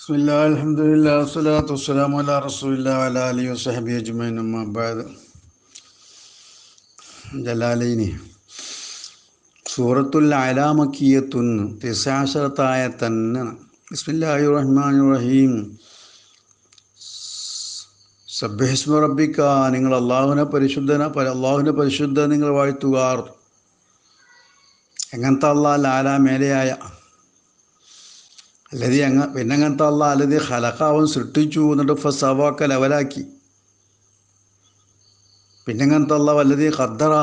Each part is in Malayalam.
ബിസ്മില്ലാ സൂറത്തുൽ അലാമക്കിയത്തുന്ന് തിസാശരത്തായ തന്നെ ബിസ്മില്ലാഹി റഹ്മാൻ റഹീം സബ്ബിസ്മ നിങ്ങൾ അള്ളാഹുവിനെ പരിശുദ്ധന അള്ളാഹുവിനെ പരിശുദ്ധ നിങ്ങൾ വാഴ്ത്തുകാർ. എങ്ങനത്തെ അള്ളാഹ് ലാലാ മേലെയായ അല്ലതി അങ്ങ പിന്നെ അങ്ങനത്തെ അല്ല അല്ലതി ഹലക്കാവൻ സൃഷ്ടിച്ചു എന്നിട്ട് ഫസവാക്ക ലെവലാക്കി. പിന്നെ അങ്ങനത്തെ അല്ല വല്ലതി ഖദ്ദറ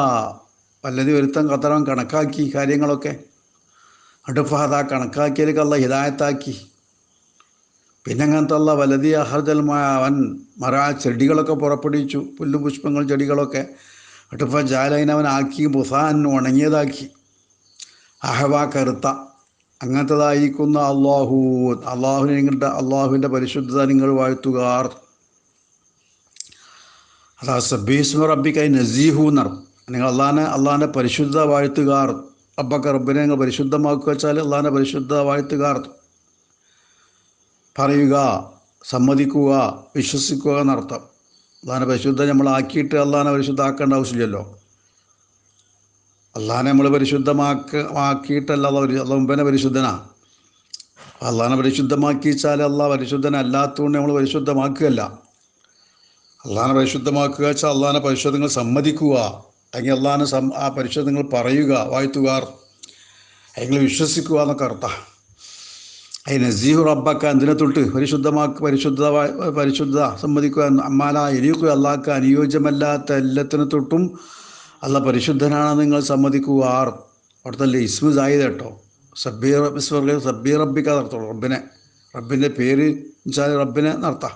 വല്ലതി ഒരുത്തൻ ഖദ്ദറൻ കണക്കാക്കി കാര്യങ്ങളൊക്കെ. എന്നിട്ട് ഫഹദ കണക്കാക്കിയതിലേക്ക് അല്ല ഹിദായത്താക്കി. പിന്നെ അങ്ങനത്തെ അല്ല വലതി അഹർജൽ അവൻ മറ ചെടികളൊക്കെ പുറപ്പെടുവിച്ചു പുല്ലും പുഷ്പങ്ങൾ ചെടികളൊക്കെ. ജാലൈൻ അവൻ ആക്കി ബുസാൻ ഉണങ്ങിയതാക്കി. അഹവ കറുത്ത. അങ്ങനത്തതായിരിക്കുന്ന അള്ളാഹു അള്ളാഹുവിനെ നിങ്ങളുടെ അള്ളാഹുവിന്റെ പരിശുദ്ധത നിങ്ങൾ വാഴ്ത്തുകാർ അതാ സബീസ്മ റബ്ബിക്കായി നസീഹു എന്നർ നിങ്ങൾ അള്ളാഹാനെ അള്ളാഹിന്റെ പരിശുദ്ധ വാഴ്ത്തുകാർ അബ്ബക്ക റബ്ബിനെ നിങ്ങൾ പരിശുദ്ധമാക്കുക വെച്ചാൽ അള്ളാഹാന്റെ പരിശുദ്ധ വാഴ്ത്തുകാർ പറയുക സമ്മതിക്കുക വിശ്വസിക്കുക എന്നർത്ഥം അള്ളാഹിനെ പരിശുദ്ധ നമ്മൾ ആക്കിയിട്ട് പരിശുദ്ധ പരിശുദ്ധമാക്കേണ്ട ആവശ്യമില്ലല്ലോ. അള്ളാഹിനെ നമ്മൾ പരിശുദ്ധമാക്ക ആക്കിയിട്ടല്ല അള്ളാഹുബനെ പരിശുദ്ധനാ. അള്ളഹാനെ പരിശുദ്ധമാക്കി വെച്ചാൽ അള്ളാഹ് പരിശുദ്ധനല്ലാത്തതുകൊണ്ട് നമ്മൾ പരിശുദ്ധമാക്കുകയല്ല. അള്ളഹാനെ പരിശുദ്ധമാക്കുക വെച്ചാൽ അള്ളഹാനെ പരിശുദ്ധങ്ങൾ സമ്മതിക്കുക. അല്ലെങ്കിൽ അള്ളഹാനെ സം ആ പരിശുദ്ധങ്ങൾ പറയുക വാഴ്ത്തുകാർ. അല്ലെങ്കിൽ വിശ്വസിക്കുക എന്നൊക്കെ അർത്ഥം. അതിന് നസീഹു റബ്ബക്ക എന്തിനെ തൊട്ട് പരിശുദ്ധമാക്ക് പരിശുദ്ധ പരിശുദ്ധ സമ്മതിക്കുക അമ്മാല എനിക്ക് അള്ളാഹ്ക്ക് അനുയോജ്യമല്ലാത്ത എല്ലാത്തിനെ തൊട്ടും അല്ല പരിശുദ്ധനാണ് നിങ്ങൾ സമ്മതിക്കുക ആർ അവിടുത്തെ ഇസ്മു സായിദ് കേട്ടോ. സബ്ബി ഇസ്മർ സബ്ബി റബ്ബിക്ക നടത്തുള്ളൂ റബ്ബിനെ. റബ്ബിന്റെ പേര് വെച്ചാൽ റബ്ബിനെ നടത്താം.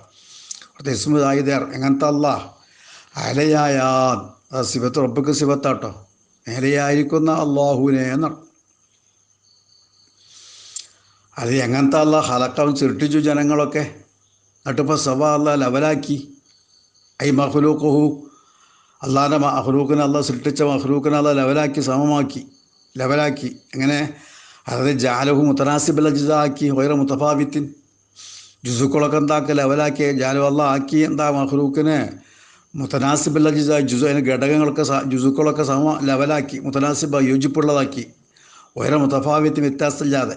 അവിടുത്തെ ഇസ്മു സായിദ് എങ്ങനത്തെ അല്ല അലയായ സിബത്ത് റബ്ബിക്ക് സിബത്താട്ടോ നേരെയായിരിക്കുന്ന അള്ളാഹുവിനെ എന്നാണ് അത് എങ്ങനത്തെ അല്ല ഹലക്കം ചിരട്ടിച്ചു ജനങ്ങളൊക്കെ. നട്ടിപ്പോൾ സഭ അല്ല ലവലാക്കി. ഐ മഹ്ലൂഖുഹു അള്ളാഹിന്റെ മഹ്റൂഖിനെ അള്ളാഹ് സൃഷ്ടിച്ച മഹ്റൂഖിനെ അള്ളാഹ് ലെവലാക്കി സമമാക്കി ലെവലാക്കി. എങ്ങനെ അതായത് ജാലഹു മുത്തനാസിബിൽ ജിസാക്കി വൈറ മുത്തഫാബിത്തിൻ ജുസുക്കളൊക്കെ എന്താക്കി ലെവലാക്കി. ജാലു അള്ളാഹ് ആക്കി എന്താ മഹ്റൂഖിനെ മുത്തനാസിബില്ല ജിസ ജുസു അതിന് ഘടകങ്ങളൊക്കെ ജുസുക്കളൊക്കെ സമ ലെവലാക്കി മുത്തനാസിബ യോജിപ്പുള്ളതാക്കി. വൈറ മുത്തഫാബിത്തിന് വ്യത്യാസമില്ലാതെ.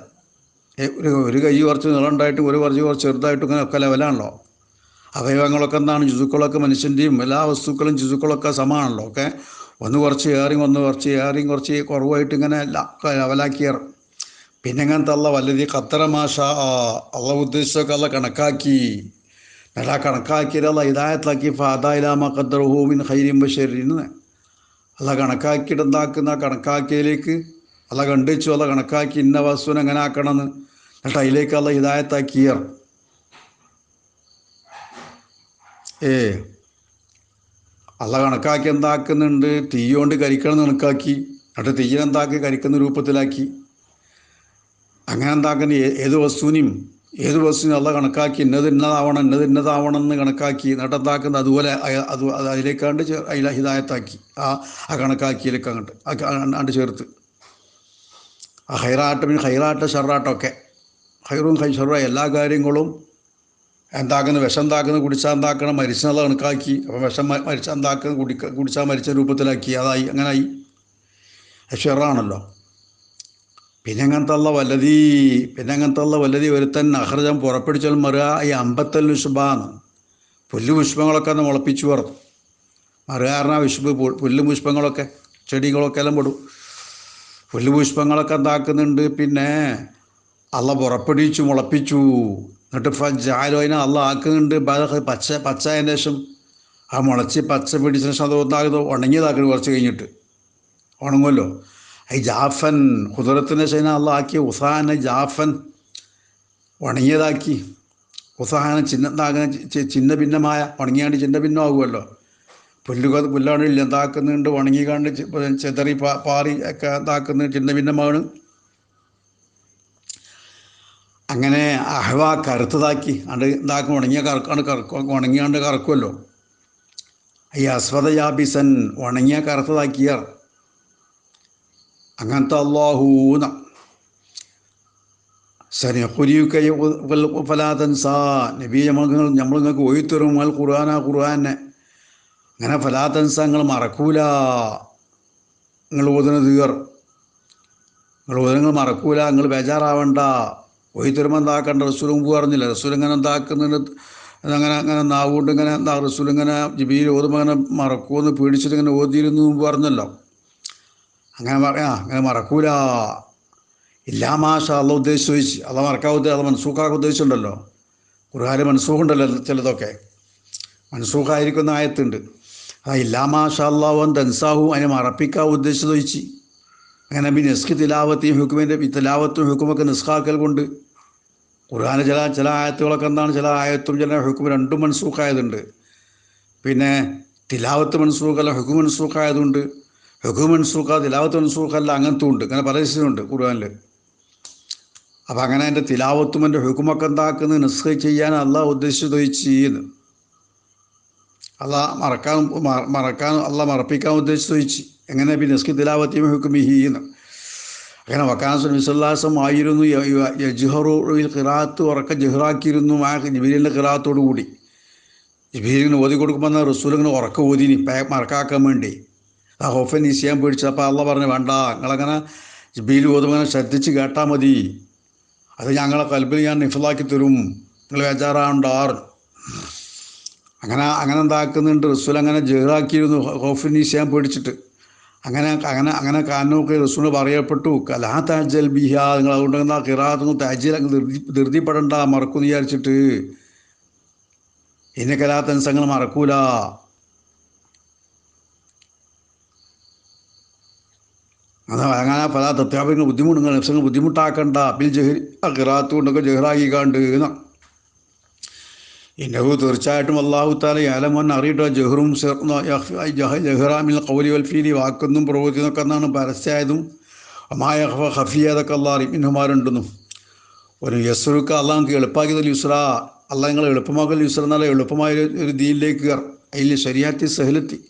ഒരു ഒരു കൈ കുറച്ച് നീളമുണ്ടായിട്ടും ഒരു കുറച്ച് കുറച്ച് ചെറുതായിട്ടും ഇങ്ങനെ ഒക്കെ ലെവലാണല്ലോ. അവയവങ്ങളൊക്കെ എന്താണ്? ജുസുക്കളൊക്കെ മനുഷ്യന്റെയും എല്ലാ വസ്തുക്കളും ജുസുക്കളൊക്കെ സമാണല്ലോ. ഒക്കെ ഒന്ന് കുറച്ച് ഏറിയും ഒന്ന് കുറച്ച് ഏറിയും കുറച്ച് കുറവായിട്ട് ഇങ്ങനെ അവലാക്കിയർ പിന്നെ ഇങ്ങനത്തെ അല്ല വല്ലതി ഖത്തരമാഷ അള്ള ഉദ്ദേശിച്ചൊക്കെ അല്ല കണക്കാക്കി നല്ല കണക്കാക്കിയതല്ല ഇതായത്താക്കി ഫാദായിലാമ ഖദ്ദർഹൂമിൻ ഹൈരിം ബഷീറിന് അല്ല കണക്കാക്കിയിട്ട് എന്താക്കുന്ന കണക്കാക്കിയതിലേക്ക് അല്ല കണ്ടിച്ചു അല്ല കണക്കാക്കി ഇന്ന വസ്തുവിനെ എങ്ങനെ ആക്കണമെന്ന്. എന്നിട്ട് അതിലേക്ക് അല്ല ഹിദായത്താക്കിയർ ഏ അല്ല കണക്കാക്കി എന്താക്കുന്നുണ്ട്? തീ കൊണ്ട് കരിക്കണം കണക്കാക്കി. എന്നിട്ട് തീയിനെന്താക്കി കരിക്കുന്ന രൂപത്തിലാക്കി. അങ്ങനെ എന്താക്കുന്ന? ഏത് വസ്തുവിനെയും ഏത് വസ്തുവിനും അല്ല കണക്കാക്കി. ഇന്നത് ഇന്നതാവണം ഇന്നത് ഇന്നതാവണം എന്ന് കണക്കാക്കി. എന്നിട്ട് എന്താക്കുന്നത് അതുപോലെ അത് അതിലേക്കാണ്ട് അതിലെ ഹിതായത്താക്കി. ആ ആ കണക്കാക്കിയിലേക്ക് അങ്ങോട്ട് അങ്ങോട്ട് ചേർത്ത്. ആ ഹൈറാട്ടം ഹൈറാട്ട ഷെറാട്ടമൊക്കെ ഹൈറും ഹൈ ഷെറ എല്ലാ കാര്യങ്ങളും എന്താക്കുന്ന? വിഷം എന്താക്കുന്ന? കുടിച്ചാൽ എന്താക്കണം? മരിച്ചത് കണക്കാക്കി. അപ്പം വിഷം മരിച്ച എന്താക്കുന്ന? കുടിക്ക കുടിച്ചാൽ മരിച്ച രൂപത്തിലാക്കി. അതായി. ആയി ഷെറാണല്ലോ. പിന്നെ അങ്ങനത്തെ ഉള്ള വല്ലതി പിന്നെ അങ്ങനത്തെ ഉള്ള വല്ലതി ഒരുത്തൻ അഹർജം പുറപ്പെടിച്ചാലും മറുക ഈ അമ്പത്തൽ വിഷുബാന്ന് പുല്ല് പുഷ്പങ്ങളൊക്കെ ഒന്ന് മുളപ്പിച്ചു പറഞ്ഞു. മറുകാരണ വിഷുബ് പുല്ല് പുഷ്പങ്ങളൊക്കെ ചെടികളൊക്കെ എല്ലാം പെടും. പുല്ല് പുഷ്പങ്ങളൊക്കെ എന്താക്കുന്നുണ്ട്? പിന്നെ അള്ള പുറപ്പെടിച്ചു മുളപ്പിച്ചു. എന്നിട്ട് ജാലോ അതിനെ അള്ള ആക്കുന്നുണ്ട്. പച്ച പച്ച അതിന്റെ ശേഷം ആ മുളച്ച് പച്ച പിടിച്ചതിന് ശേഷം അത് ഉണങ്ങിയതാക്കുന്നു കുറച്ച് കഴിഞ്ഞിട്ട്. ഉണങ്ങുമല്ലോ. ഈ ജാഫൻ കുതിരത്തിന് ശേഷം അള്ള ആക്കി. ഉസാനെ ജാഫൻ ഉണങ്ങിയതാക്കി. ഉസാന ചിഹ്നത്താകുന്ന ചിഹ്ന ഭിന്നമായ ഉണങ്ങിയാണ്ട് ചിഹ്ന ഭിന്നമാകുമല്ലോ പുല്ല് പുല്ലാണില്ല എന്താക്കുന്നുണ്ട് ഉണങ്ങിക്കാണ്ട് ചെതറി പാറി ഒക്കെ എന്താക്കുന്നു ചിഹ്ന ഭിന്നമാണ് അങ്ങനെ അഹ്വ കറുത്തതാക്കി അണ്ട് ഇതാക്കും ഉണങ്ങിയ കറക്കാണ്ട് കറക്കും ഉണങ്ങിയാണ്ട് കറക്കുമല്ലോ ഈ അസ്വദ യാബിസൻ ഉണങ്ങിയ കറുത്തതാക്കിയർ. അങ്ങനത്തെ അള്ളാഹൂന ഫലാതൻസാ നബി നമ്മൾ നമ്മൾ നിങ്ങൾക്ക് ഒഴിത്തരും അൽ ഖുർആന ഖുർആാനെ അങ്ങനെ ഫലാതൻസ നിങ്ങൾ മറക്കൂല. നിങ്ങൾ ഓതുന്ന തീർ. നിങ്ങൾ ഓതുന്നത് മറക്കൂല നിങ്ങൾ ബേജാറാവണ്ട. ഒഴിത്തരുമ്പോൾ എന്താക്കണ്ട റസൂൽ മുമ്പ് പറഞ്ഞില്ല റസൂൽ ഇങ്ങനെ എന്താക്കുന്നതിന് അങ്ങനെ അങ്ങനെ നാവുകൊണ്ട് ഇങ്ങനെ എന്താ റസൂൽ ഇങ്ങനെ ജിബിയിൽ ഓതുമ്പോൾ അങ്ങനെ മറക്കുമെന്ന് പേടിച്ചിട്ട് ഇങ്ങനെ ഓതിയിരുന്നു മുമ്പ് പറഞ്ഞല്ലോ. അങ്ങനെ പറയാ അങ്ങനെ മറക്കൂല. ഇല്ലാ മാഷ അല്ല ഉദ്ദേശിച്ച് ചോദിച്ച്. അള്ള മറക്കാൻ ഉദ്ദേശം അത് മനസ്സൂക്കാക്കാൻ ഉദ്ദേശിച്ചുണ്ടല്ലോ ഖുർആാന് മനസ്സൂഖുണ്ടല്ലോ ചിലതൊക്കെ. മനസ്സൂഖായിരിക്കുന്ന ആയത്തുണ്ട്. ആ ഇല്ലാ മാഷ അള്ളാഹു ദൻസാഹു അതിനെ മറപ്പിക്കാൻ ഉദ്ദേശിച്ച് ചോദിച്ച്. അങ്ങനെ ബി നെസ്ക് തിലാവത്തെയും ഹുക്കുമിന്റെ തിലാവത്തും ഹുക്കുമൊക്കെ നിസ്കാക്കൽ കൊണ്ട് ഖുർആാന് ചില ചില ആയത്തുകളൊക്കെ എന്താണ്? ചില ആയത്തും ചില ഹുക്കും രണ്ടും മൻസൂഖായതുണ്ട്. പിന്നെ തിലാവത്ത് മൻസൂഖല്ല ഹുക്കു മൻസൂഖായതുണ്ട്. ഹുക്കു മൻസൂഖ തിലാവത്ത് മൻസൂഖല്ല അങ്ങനത്തും ഉണ്ട് അങ്ങനെ പല ഉണ്ട് ഖുർആാനിൽ അപ്പം അങ്ങനെ എന്റെ തിലാവത്തും എന്റെ ഹുക്കുമൊക്കെ എന്താക്കുന്നത്? നിസ്ക ചെയ്യാൻ അള്ളാഹ് ഉദ്ദേശിച്ചത് ചെയ്യുന്നു അള്ളാഹ് മറക്കാൻ മറക്കാൻ അള്ളാഹ് മറപ്പിക്കാൻ ഉദ്ദേശിച്ചു എങ്ങനെ ബി നിസ്കി തിലാവത്തിയും ഹുക്കും ഹീന്ന് അങ്ങനെ വക്കാന വിസല്ലാസം ആയിരുന്നു. ജുഹറുവിൽ ഖിറാത്ത് ഉറക്ക ജഹ്റാക്കിയിരുന്നു. ആ ജിബീലിന്റെ ഖിറാത്തോടു കൂടി. ജിബീലിന് ഓതി കൊടുക്കുമ്പോൾ റസൂലിങ്ങനെ ഉറക്ക ഓതിനി മറക്കാക്കാൻ വേണ്ടി. ആ ഹോഫൻ ഈസിയാൻ പേടിച്ചു. അപ്പോൾ അള്ള പറഞ്ഞു വേണ്ട നിങ്ങളങ്ങനെ ജിബീൽ ഓതുമ്പോൾ ശ്രദ്ധിച്ച് കേട്ടാൽ മതി. അത് ഞങ്ങളെ കൽബിൽ ഞാൻ നിഫലാക്കി തരും. നിങ്ങൾ ബേജാറാണ്ടാറ് അങ്ങനെ അങ്ങനെ എന്താക്കുന്നുണ്ട്. റസൂൽ അങ്ങനെ ജഹ്റാക്കിയിരുന്നു. ഹോഫൻ ചെയ്യാൻ പേടിച്ചിട്ട്. അങ്ങനെ അങ്ങനെ അങ്ങനെ കാരണമൊക്കെ റസൂൽ പറയപ്പെട്ടു. കലാ താജൽ ബിഹ നിങ്ങൾ അതുകൊണ്ട് എന്താ കിറാത്തൊന്നും താജിൽ അങ്ങ് ധൃതി ധൃതിപ്പെടണ്ട മറക്കുമെന്ന് വിചാരിച്ചിട്ട്. ഇനി കലാത്തൻസങ്ങൾ മറക്കൂല. അതാ അങ്ങനെ പല തത്യാപങ്ങൾ ബുദ്ധിമുട്ടുകൾ നഫ്സങ്ങൾ ബുദ്ധിമുട്ടാക്കണ്ട. ബിൽ ജഹരി ആ കിറാത്ത് കൊണ്ടൊക്കെ ജഹ്റാക്കിക്കാണ്ട് എന്നാ ഇന്നഹു തീർച്ചയായിട്ടും അള്ളാഹു താല ഏലമോൻ അറിയിട്ടോ ജഹ്റും ജഹ്റാമിൽ കൗലി വൽഫീലി വാക്കെന്നും പ്രവൃത്തി എന്നൊക്കെ എന്നാണ് പരസ്യമായതും അമായ ഹഫിയ അതൊക്കെ അള്ളാഹ് അറിയിപ്പിന്മാരുണ്ടെന്നും ഒരു യസ്റുക്ക് അള്ളാഹ് നമുക്ക് എളുപ്പാക്കിയതിൽ യുസ്ര അള്ളാഹ് നിങ്ങൾ എളുപ്പമാക്കൽ യുസ്ര എന്നാൽ എളുപ്പമായ ഒരു- ദീനിലേക്ക് അതിൽ ശരിയാത്തി സഹലത്തി.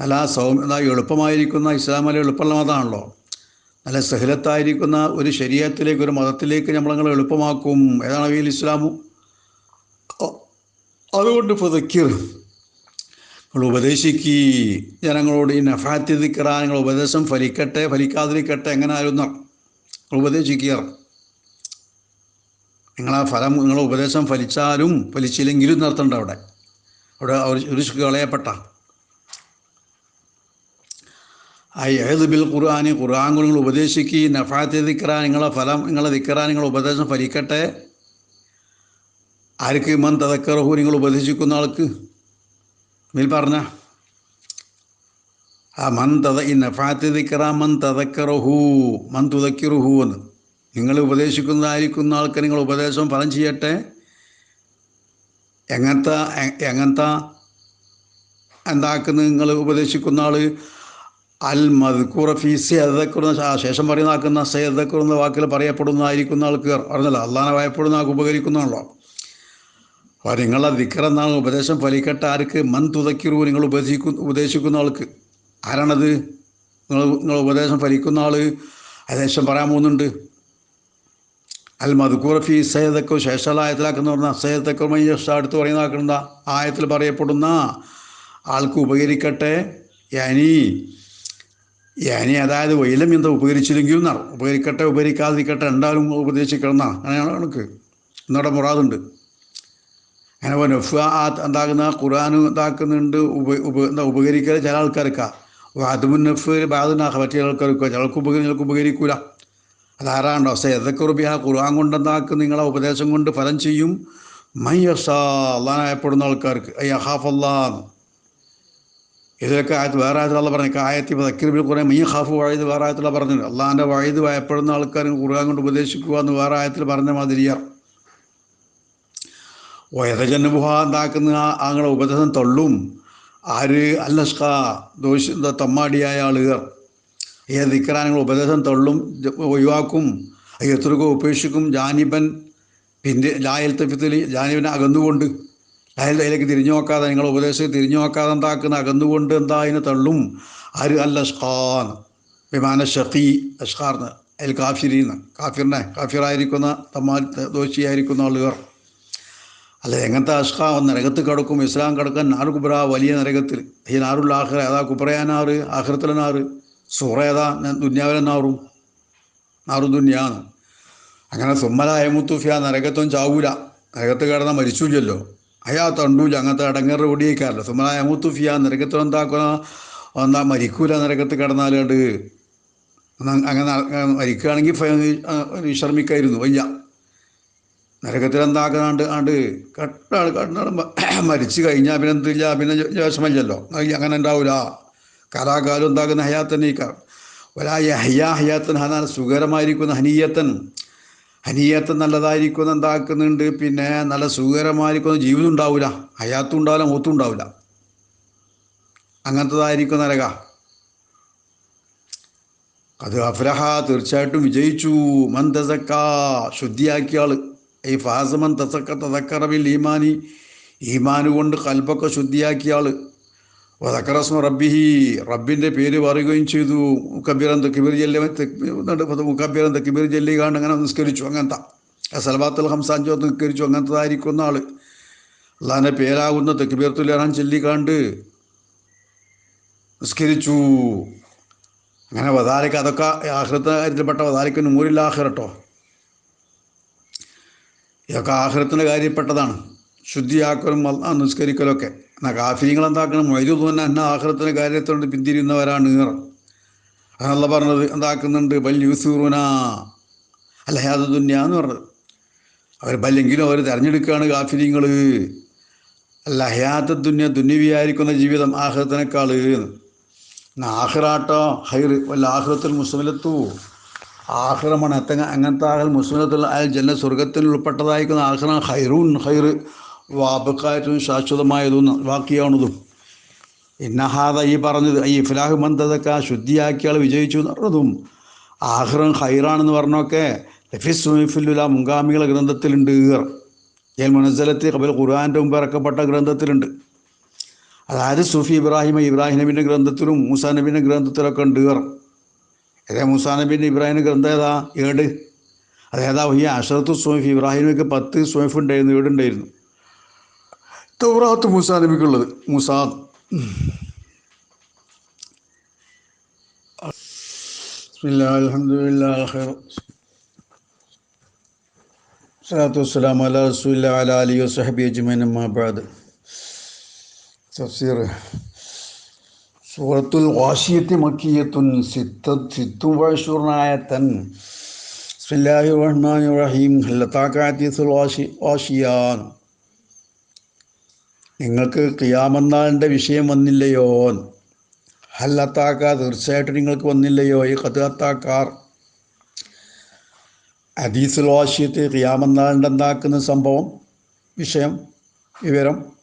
നല്ല സൗമ്യ എളുപ്പമായിരിക്കുന്ന ഇസ്ലാമിലെ എളുപ്പമുള്ള മതമാണല്ലോ. നല്ല സഹലത്തായിരിക്കുന്ന ഒരു ശരീരത്തിലേക്ക് ഒരു മതത്തിലേക്ക് നമ്മളങ്ങൾ എളുപ്പമാക്കും. ഏതാണ് അവയിൽ ഇസ്ലാമും? അതുകൊണ്ട് ഫതക്കിർ നിങ്ങൾ ഉപദേശിക്കി. ജനങ്ങളോട് ഈ നഫാത്തി ദിക്കറ നിങ്ങൾ ഉപദേശം ഫലിക്കട്ടെ ഫലിക്കാതിരിക്കട്ടെ എങ്ങനെ ആയിരുന്നു? നിങ്ങൾ ഉപദേശിക്കുക. നിങ്ങളാ ഫലം നിങ്ങൾ ഉപദേശം ഫലിച്ചാലും ഫലിച്ചില്ലെങ്കിലും നിർത്തണ്ട അവിടെ. അവിടെ ഒരു കളയപ്പെട്ട. ആ ഏത് ബിൽ ഖുർആാനി ഖുർആൻ നിങ്ങൾ ഉപദേശിക്കി. നഫാത്തി ദിക്കറ നിങ്ങളെ ഫലം നിങ്ങളെ ദിക്കറ നിങ്ങളെ ഉപദേശം ഫലിക്കട്ടെ. ആർക്ക് മൻ തതക്കറഹു നിങ്ങൾ ഉപദേശിക്കുന്ന ആൾക്ക്? മിൽ പറഞ്ഞ? ആ മൻ തത ഈ നഫാത്ത് ദിക്കറ മൻ തതക്കറഹു മൻ തുതക്കിറുഹു എന്ന്. നിങ്ങൾ ഉപദേശിക്കുന്നതായിരിക്കുന്ന ആൾക്ക് നിങ്ങൾ ഉപദേശം ഫലം ചെയ്യട്ടെ. എങ്ങനത്തെ എങ്ങനത്തെ എന്താക്കുന്ന നിങ്ങൾ ഉപദേശിക്കുന്ന ആൾ അൽ മദ്ക്കൂറ ഫീസ് സേദക്കുറ ശേഷം പറയുന്ന ആക്കുന്ന സേദക്കുറ വാക്കിൽ പറയപ്പെടുന്നതായിരിക്കുന്ന ആൾക്ക് പറഞ്ഞല്ലോ. അള്ളാനെ ഭയപ്പെടുന്ന ആൾക്ക് ഉപകരിക്കുന്നതാണല്ലോ. അപ്പോൾ നിങ്ങളെ ദിക്കറെന്നാണ് ഉപദേശം. ഫലിക്കട്ട ആർക്ക് മൻ തുതക്കിറു നിങ്ങൾ ഉപദേശിക്കുന്ന ഉപദേശിക്കുന്ന ആൾക്ക്. ആരാണത്? നിങ്ങൾ നിങ്ങൾ ഉപദേശം ഫലിക്കുന്ന ആൾ ഏകദേശം പറയാൻ പോകുന്നുണ്ട്. അൽ മധുക്കൂറഫി സയ്യദക്കോ ശേഷമുള്ള ആയത്തിലാക്കുന്ന പറഞ്ഞ സയ്യദക്കോ മയ്യഷ അടുത്ത് പറയുന്ന ആക്കുന്ന ആയത്തിൽ പറയപ്പെടുന്ന ആൾക്ക് ഉപകരിക്കട്ടെ. യാനി യാനി അതായത് വൈലം എന്താ ഉപകരിച്ചില്ലെങ്കിലും എന്നാണ്. ഉപകരിക്കട്ടെ ഉപകരിക്കാതിരിക്കട്ടെ എന്തായാലും ഉപദേശിക്കണം എന്നാണ്. അങ്ങനെയാണ് കണക്ക് എന്നവിടെ മുറാദുണ്ട്. അങ്ങനെ പറഞ്ഞു നഫ് ആ എന്താക്കുന്ന ഖുർആൻ ഇതാക്കുന്നുണ്ട് ഉപ ഉപ എന്താ ഉപകരിക്കാതെ ചില ആൾക്കാർക്കാ. അതുമുൻ നഫ് ബാദിനാ മറ്റേ ആൾക്കാർക്ക് ചിലർക്ക് ഉപകരി ചിലർക്ക് ഉപകരിക്കൂല. അതാരാണ്ടോ അവസ്ഥ ഏതൊക്കെ റുബിയ ഖുർആൻ കൊണ്ട് എന്താക്കും നിങ്ങളെ ഉപദേശം കൊണ്ട് ഫലം ചെയ്യും. മയ്യഷ അള്ളാൻ ഭയപ്പെടുന്ന ആൾക്കാർക്ക് ഐ അഹാഫ് അള്ളാന്ന് ഇതിലൊക്കെ ആയത്ത് വേറെ ആയത്തുള്ള പറഞ്ഞു ആയത്തി തക്കിരിബിൽ കുറേ മയ്യ ഹാഫ് വായത് വേറെ ആയത്തുള്ള പറഞ്ഞത് അള്ളാഹാന്റെ വായത് ഭയപ്പെടുന്ന ആൾക്കാർ ഖുർആൻ കൊണ്ട് ഉപദേശിക്കുക എന്ന് വേറെ ആയത്തിൽ പറഞ്ഞ മാതിരിയാ. ആ- ആങ്ങളെ ഉപദേശം തള്ളും. ആര് അല്ലസ്കാ ദോഷ തമ്മാടിയായ ആളുകൾ ഏത് ഇക്കറാനങ്ങൾ ഉപദേശം തള്ളും ഒഴിവാക്കും. എത്രക്കോ ഉപേക്ഷിക്കും ജാനിബൻ പിന്നെ ലായൽ തഫിത്തിൽ ജാനിബിനെ അകന്നുകൊണ്ട്. ലായൽ അതിലേക്ക് തിരിഞ്ഞു നോക്കാതെ നിങ്ങൾ ഉപദേശം തിരിഞ്ഞു നോക്കാതെ എന്താക്കുന്ന അകന്നുകൊണ്ട് എന്താ അതിനെ തള്ളും. ആര് അല്ല അഷ്ഖാൻ വിമാന ഷഖി അഷ്ഖാർന്ന് അതിൽ കാഫിരിന്ന്. കാഫിറിനെ കാഫിറായിരിക്കുന്ന തമ്മാ ദോഷിയായിരിക്കുന്ന ആളുകൾ. അല്ല എങ്ങനത്തെ അഷ്ക? നരകത്ത് കിടക്കും ഇസ്ലാം കിടക്കാൻ നാറ് കുബ്ര വലിയ നരകത്തിൽ. ഈ നാറുള്ള ആഹ്റ ഏതാ? കുബ്രയാനാറ് ആഹ്റത്തിലെ നാറ്. സുഹറ ഏതാ? ദുന്യാവിലെ നാറും. നാറു ദുന്യാന്ന്. അങ്ങനെ സുമ്മല അയമുത്തുഫിയ നരകത്വം ചാവൂല. നരകത്ത് കടന്ന മരിച്ചില്ലല്ലോ. അയാ തണ്ടൂല അങ്ങനത്തെ അടങ്ങേറെ ഓടിയേക്കാറില്ല സുമ്മല അയമുത്തുഫിയ നരകത്വം എന്താക്കുന്ന എന്താ മരിക്കൂല നരകത്ത് കടന്നാലേണ്ട് അങ്ങനെ മരിക്കുകയാണെങ്കിൽ വിശ്രമിക്കായിരുന്നു. വയ്യ. നരകത്തിൽ എന്താക്കുന്നാണ്ട് ആണ്ട് കട്ടാൾ കണ്ണാട് മരിച്ചു കഴിഞ്ഞാൽ പിന്നെ എന്തില്ല? പിന്നെ ജോഷമല്ലല്ലോ അങ്ങനെ ഉണ്ടാവില്ല കാലാകാലം എന്താക്കുന്ന ഹയാത്തനീക്കാർ ഒരായ ഹയ്യാ ഹയാത്തൻ ഹനാൻ സുഖകരമായിരിക്കുന്ന ഹനീയത്തൻ. ഹനീയത്തൻ നല്ലതായിരിക്കുന്ന എന്താക്കുന്നുണ്ട്? പിന്നെ നല്ല സുഖകരമായിരിക്കുന്ന ജീവിതം ഉണ്ടാവില്ല ഹയാത്തും ഉണ്ടാവില്ല മൂത്തും ഉണ്ടാവില്ല. അങ്ങനത്തതായിരിക്കും നരക. അത് അഫ്രഹ തീർച്ചയായിട്ടും വിജയിച്ചു. മന്ദസക്ക ശുദ്ധിയാക്കിയ ഈ ഫാസമൻ തസക്ക തസക്കറബിൽ ഈമാനി. ഈമാന് കൊണ്ട് കൽപ്പൊക്കെ ശുദ്ധിയാക്കിയ ആൾ. വതക്കറസ്മ റബ്ബിഹി. റബ്ബിന്റെ പേര് പറയുകയും ചെയ്തു. മുക്കബീറൻ കിബിർ ജല്ലി മുക്കബീറൻ കിബിർ ജല്ലി കാണ്ട് അങ്ങനെ നിസ്കരിച്ചു. അങ്ങനത്തെ. സലബാത്തുൽ ഹംസാഞ്ചോ നിസ്കരിച്ചു. അങ്ങനത്തതായിരിക്കുന്ന ആൾ. അള്ളാഹിന്റെ പേരാകുന്ന തെക്കിബീർത്തുല്ലാൻ ചൊല്ലിക്കാണ്ട് നിസ്കരിച്ചു. അങ്ങനെ വതാലിക്ക് അതൊക്കെ ആഹ്ലത്തെ കാര്യത്തിൽപ്പെട്ട വതാലിക്ക് നൂറിൽ ആഹ്റട്ടോ ഇതൊക്കെ ആഹ്ലത്തിന്റെ കാര്യപ്പെട്ടതാണ്. ശുദ്ധിയാക്കലും നിസ്കരിക്കലൊക്കെ. എന്നാൽ കാഫിരിങ്ങൾ എന്താക്കണം മൊയ്തു തന്നെ എന്നെ ആഹ്ലത്തിന്റെ കാര്യത്തോട് പിന്തിരിയുന്നവരാണ് ഈറ. അതല്ല പറഞ്ഞത് എന്താക്കുന്നുണ്ട്? ബൽ അല്ല ഹാദ ദുന്യാന്ന് പറഞ്ഞത്. അവർ ബല്ലെങ്കിലും അവർ തിരഞ്ഞെടുക്കുകയാണ് കാഫിരിങ്ങൾ അല്ല ഹയാത്ത ദുന്യ ദുന്യവിയായിരിക്കുന്ന ജീവിതം ആഹ്റത്തിനേക്കാൾ ആഹ്റാട്ടോ ഹൈർ വല്ല ആഹ്ലത്തിൽ മുസ്ലിമലെത്തു. ആഹ്റമാണ്. എത്തങ്ങ അങ്ങനത്തെ ആഹ്റം മുസ്ലിമത്തിൽ അയാൾ ജന സ്വർഗത്തിൽ ഉൾപ്പെട്ടതായിരിക്കുന്ന ആഹ്റം ഹൈറൂൻ ഹൈർ വാബക്കായിട്ടും ശാശ്വതമായതും വാക്കിയാണതും. ഇന്നഹാദ ഈ പറഞ്ഞത് ഈ ഇഫ്ലാഹ് മന്ദതൊക്കെ ശുദ്ധിയാക്കിയാൾ വിജയിച്ചു എന്ന് പറഞ്ഞതും ആഹ്റം ഹൈറാണെന്ന് പറഞ്ഞൊക്കെ ലഫീസ് ലഫിസുമിഫില്ല മുങ്കാമികളെ ഗ്രന്ഥത്തിലുണ്ട് ഈർ. ഏൽ മുനസലത്തി കബൽ ഖുർആാന്റെ മുമ്പ് ഇറക്കപ്പെട്ട ഗ്രന്ഥത്തിലുണ്ട്. അതായത് സുഫി ഇബ്രാഹിം ഇബ്രാഹിം നബിന്റെ ഗ്രന്ഥത്തിലും മൂസാ നബിന്റെ ഗ്രന്ഥത്തിലൊക്കെ ഉണ്ട് ഏതാ മൂസാ ഇബ്രാഹിം ഗ്രന്ഥം ഏതാ? ഏട്. അതേതാ ഈ അഷറത്ത് സോയിഫ് ഇബ്രാഹിമിക്ക് പത്ത് സോയിഫ് ഉണ്ടായിരുന്നു ഏടുണ്ടായിരുന്നു തൗറാത്ത് മൂസാ നബിക്കുള്ളത്. മൂസാ സ്വലാത്തു വസ്സലാം അല റസൂല്ല അല അലി വസഹബി അജ്മൈൻ അമ്മാബാദ് തഫ്സീർ. സൂറത്തുൽ വാഷിയത്തി മക്കിയത്തുൻ സിത്ത തൻ. ബിസ്മില്ലാഹി റഹ്മാൻ റഹീം ഹല്ലത്താക്കാത്തീസുൽ വാഷി വാഷിയാൻ നിങ്ങൾക്ക് കിയാമന്നാളിന്റെ വിഷയം വന്നില്ലയോ? ഹല്ലത്താക്ക തീർച്ചയായിട്ടും നിങ്ങൾക്ക് വന്നില്ലയോ? ഈ കഥാത്താക്കാർ അദീസുൽ വാഷിയത്ത് കിയാമന്നാളിന്റെ എന്താക്കുന്ന സംഭവം? വിഷയം വിവരം.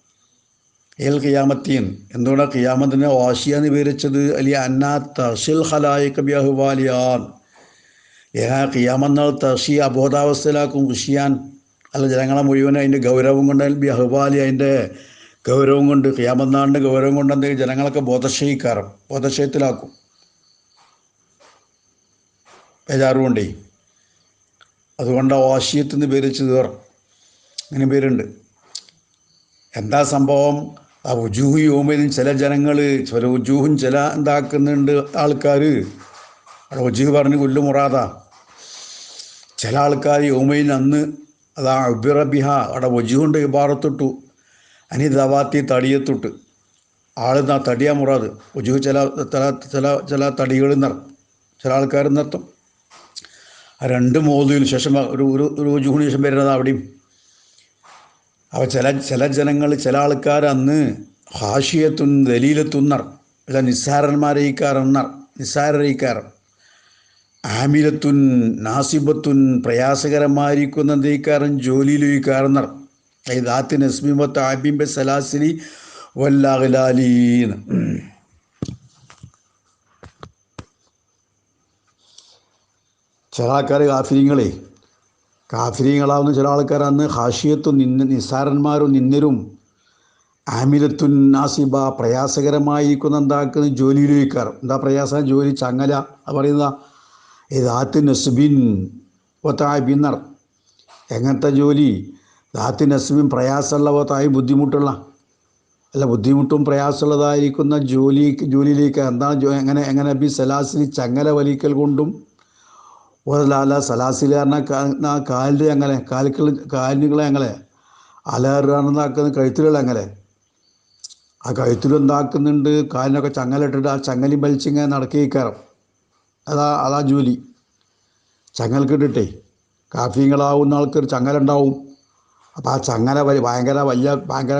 ഏൽ ഖിയാമത്തീൻ. എന്തുകൊണ്ടാണ് ഖിയാമത്തിനെ വാശിയ എന്ന് വിവരിച്ചത്? അലി അന്ന തർഷിൽ ഹലായിക്ക് ബഹുവാലിയാൻ ഏഹാ ഖിയാമന്നാൾ തഷി അബോധാവസ്ഥയിലാക്കും ഖുഷിയാൻ. അല്ല ജനങ്ങളെ മുഴുവൻ അതിന്റെ ഗൗരവം കൊണ്ട് ബഹുവാലി അതിന്റെ ഗൗരവം കൊണ്ട് ഖിയാമന്നാളിന്റെ ഗൗരവം കൊണ്ട് എന്തെങ്കിലും ജനങ്ങളൊക്കെ ബോധശയിക്കാറും ബോധശയത്തിലാക്കും. ബേജാറുകൊണ്ടേ അതുകൊണ്ട് വാശിയത്ത് എന്ന് പേര് ചേർ അങ്ങനെ പേരുണ്ട്. എന്താ സംഭവം? ആ ഉജൂഹ് യോമയിലും ചില ജനങ്ങൾ ചില ഉജൂഹും ചില എന്താക്കുന്നുണ്ട് ആൾക്കാർ അവിടെ ഉജൂഹ് പറഞ്ഞ് കൊല്ലു ചില ആൾക്കാർ യോമയിൽ അന്ന് അതാ ഉബിറബിഹ അവിടെ ഒജുകൊണ്ട് ഇബാറത്തിട്ടു. അനി ദവാത്തി തടിയത്തിട്ട്. ആൾ നാ തടിയാ മുറാദ്. ഒജുഹ് ചില ചില ചില ചില തടികൾ നിർത്തും ചില ആൾക്കാർ നിർത്തും രണ്ട് മോതിന് ശേഷം ഒരു ഒരു ഒരു ശേഷം വരുന്നത് അവിടെയും. അപ്പോൾ ചില ചില ജനങ്ങൾ ചില ആൾക്കാർ അന്ന് ഹാഷിയത്തുൻ ദലീലത്തുന്നർ അല്ല നിസ്സാരന്മാരയിക്കാറന്നർ നിസ്സാരയിക്കാരൻ ആമിലത്തുൻ നാസിബത്തുൻ പ്രയാസകരമായിരിക്കുന്ന എന്തേക്കാരൻ ജോലിയിലുയിക്കാറന്നർ ദാത്തിൻ അസ്മിമത്ത് ആബിംബ സലാസിലി വല്ലാഹലാലീന്ന് ചില ആൾക്കാർ കാഫിരിങ്ങളെ കാഫിരിങ്ങളാവുന്ന ചില ആൾക്കാർ അന്ന് ഹാഷിയത്തും നിന്ന് നിസ്സാരന്മാരും നിന്നരും ആമിലത്തുൻ നാസിബ പ്രയാസകരമായിരിക്കുന്ന എന്താക്കുന്ന ജോലിയിൽ വയ്ക്കാറ്. എന്താ പ്രയാസം? ജോലി ചങ്ങല പറയുന്ന ദാത്ത് നസ്ബിൻ ഒത്താബിന്നർ എങ്ങനത്തെ ജോലി? ദാത്ത് നസ്ബിൻ പ്രയാസമുള്ള ഒത്തായി ബുദ്ധിമുട്ടുള്ള. അല്ല ബുദ്ധിമുട്ടും പ്രയാസമുള്ളതായിരിക്കുന്ന ജോലി ജോലിയിലേക്ക് എന്താണ് എങ്ങനെ എങ്ങനെ ബി സലാസിൽ ചങ്ങല വലിക്കൽ കൊണ്ടും ഒരല്ല സലാസിൽ പറഞ്ഞാൽ കാലിൽ അങ്ങനെ കാലുകൾ കാലിനുകളെ അങ്ങനെ അലറാണെന്നാക്കുന്ന കഴുത്തിലുള്ള അങ്ങനെ ആ കഴുത്തിലുണ്ടാക്കുന്നുണ്ട് കാലിനൊക്കെ ചങ്ങലിട്ടിട്ട് ആ ചങ്ങലി വലിച്ചിങ്ങനെ നടക്കിക്കാരം. അതാ അതാ ജോലി. ചങ്ങൽക്കിട്ടിട്ടേ കാഫിങ്ങളാവുന്ന ആൾക്കൊരു ചങ്ങലുണ്ടാവും. അപ്പോൾ ആ ചങ്ങല വലി ഭയങ്കര വലിയ ഭയങ്കര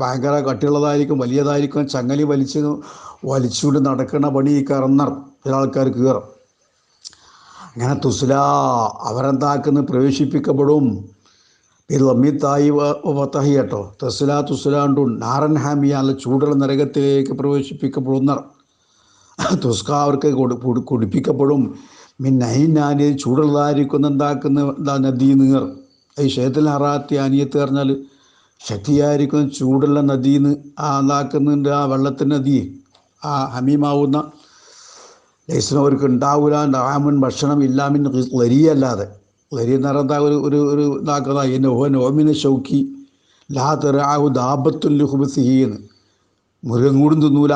ഭയങ്കര കട്ടിയുള്ളതായിരിക്കും വലിയതായിരിക്കും. ചങ്ങലി വലിച്ച് വലിച്ചുകൊണ്ട് നടക്കുന്ന പണി ഈ കറന്നർ ചില ആൾക്കാർ കയറും അങ്ങനെ തുസ്ല അവരെന്താക്കുന്നു? പ്രവേശിപ്പിക്കപ്പെടും. ഇത് ലമ്മിത്തായി വത്തഹി കേട്ടോ. തുസ്ല തുസ്ലാണ്ടു നാരൻ ഹാമിയ അല്ല ചൂടുള്ള നരകത്തിലേക്ക് പ്രവേശിപ്പിക്കപ്പെടുന്ന തുസ്ക അവർക്ക് കൊടു കുടി- കുടിപ്പിക്കപ്പെടും. മിൻ നൈനാനി ചൂടുള്ളതായിരിക്കുന്ന എന്താക്കുന്ന എന്താ നദി നീർ? ഈ ക്ഷേത്രത്തിൽ അറാത്തി അനിയത്ത് പറഞ്ഞാൽ ശക്തിയായിരിക്കുന്ന ചൂടുള്ള നദീന്ന് ആ എന്താക്കുന്നുണ്ട് ആ വെള്ളത്തിന്റെ നദി ആ ഹമീമാവുന്ന ലൈസിന് അവർക്ക് ഉണ്ടാവില്ല നാമൻ ഭക്ഷണം ഇല്ലാമിൻ ലരിയല്ലാതെ ലരി എന്ന് പറഞ്ഞാൽ ഒരു ഒരു ഒരു ഇതാക്കുന്ന അതിന്റെ ഓമിന് നോമിന് ഷൗക്കി ലാ തെറാഹു ദാബത്തുൽ ഹുബസിഹീന്ന് മൃഗം കൂടും തിന്നൂല.